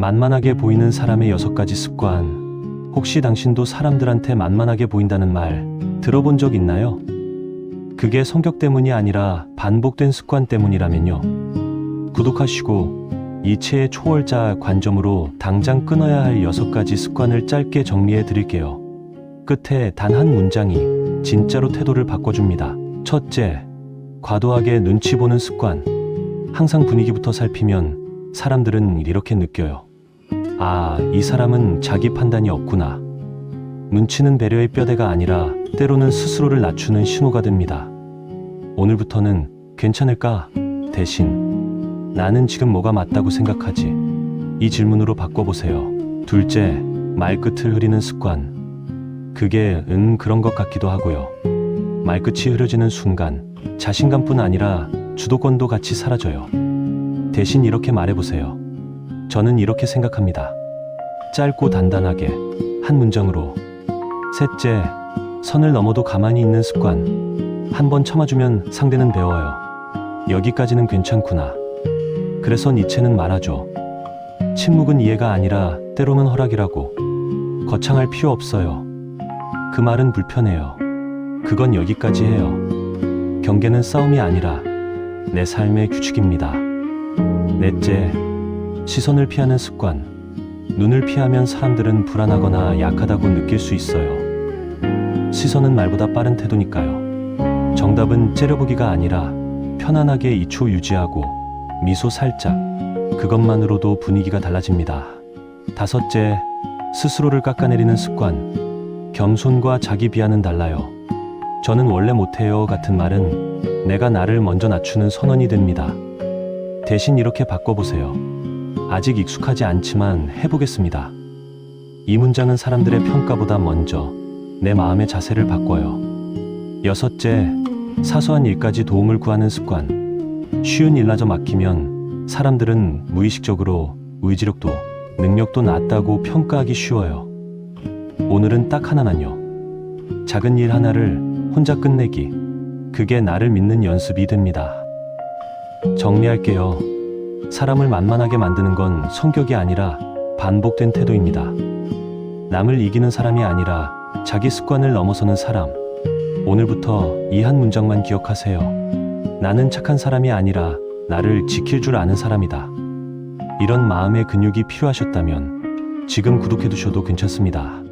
만만하게 보이는 사람의 여섯 가지 습관. 혹시 당신도 사람들한테 만만하게 보인다는 말 들어본 적 있나요? 그게 성격 때문이 아니라 반복된 습관 때문이라면요. 구독하시고 이체의 초월자 관점으로 당장 끊어야 할 여섯 가지 습관을 짧게 정리해 드릴게요. 끝에 단 한 문장이 진짜로 태도를 바꿔줍니다. 첫째, 과도하게 눈치 보는 습관. 항상 분위기부터 살피면 사람들은 이렇게 느껴요. 아, 이 사람은 자기 판단이 없구나. 눈치는 배려의 뼈대가 아니라 때로는 스스로를 낮추는 신호가 됩니다. 오늘부터는 괜찮을까? 대신 나는 지금 뭐가 맞다고 생각하지? 이 질문으로 바꿔보세요. 둘째, 말끝을 흐리는 습관. 그게 응 그런 것 같기도 하고요. 말끝이 흐려지는 순간 자신감뿐 아니라 주도권도 같이 사라져요. 대신 이렇게 말해보세요. 저는 이렇게 생각합니다. 짧고 단단하게 한 문장으로. 셋째, 선을 넘어도 가만히 있는 습관. 한 번 참아주면 상대는 배워요. 여기까지는 괜찮구나. 그래서 니체는 말하죠. 침묵은 이해가 아니라 때로는 허락이라고. 거창할 필요 없어요. 그 말은 불편해요. 그건 여기까지 해요. 경계는 싸움이 아니라 내 삶의 규칙입니다. 넷째, 시선을 피하는 습관. 눈을 피하면 사람들은 불안하거나 약하다고 느낄 수 있어요. 시선은 말보다 빠른 태도니까요. 정답은 째려보기가 아니라 편안하게 2초 유지하고 미소 살짝. 그것만으로도 분위기가 달라집니다. 다섯째, 스스로를 깎아내리는 습관. 겸손과 자기 비하는 달라요. 저는 원래 못해요 같은 말은 내가 나를 먼저 낮추는 선언이 됩니다. 대신 이렇게 바꿔보세요. 아직 익숙하지 않지만 해보겠습니다. 이 문장은 사람들의 평가보다 먼저 내 마음의 자세를 바꿔요. 여섯째, 사소한 일까지 도움을 구하는 습관. 쉬운 일마저 맡기면 사람들은 무의식적으로 의지력도 능력도 낮다고 평가하기 쉬워요. 오늘은 딱 하나만요. 작은 일 하나를 혼자 끝내기. 그게 나를 믿는 연습이 됩니다. 정리할게요. 사람을 만만하게 만드는 건 성격이 아니라 반복된 태도입니다. 남을 이기는 사람이 아니라 자기 습관을 넘어서는 사람. 오늘부터 이 한 문장만 기억하세요. 나는 착한 사람이 아니라 나를 지킬 줄 아는 사람이다. 이런 마음의 근육이 필요하셨다면 지금 구독해 두셔도 괜찮습니다.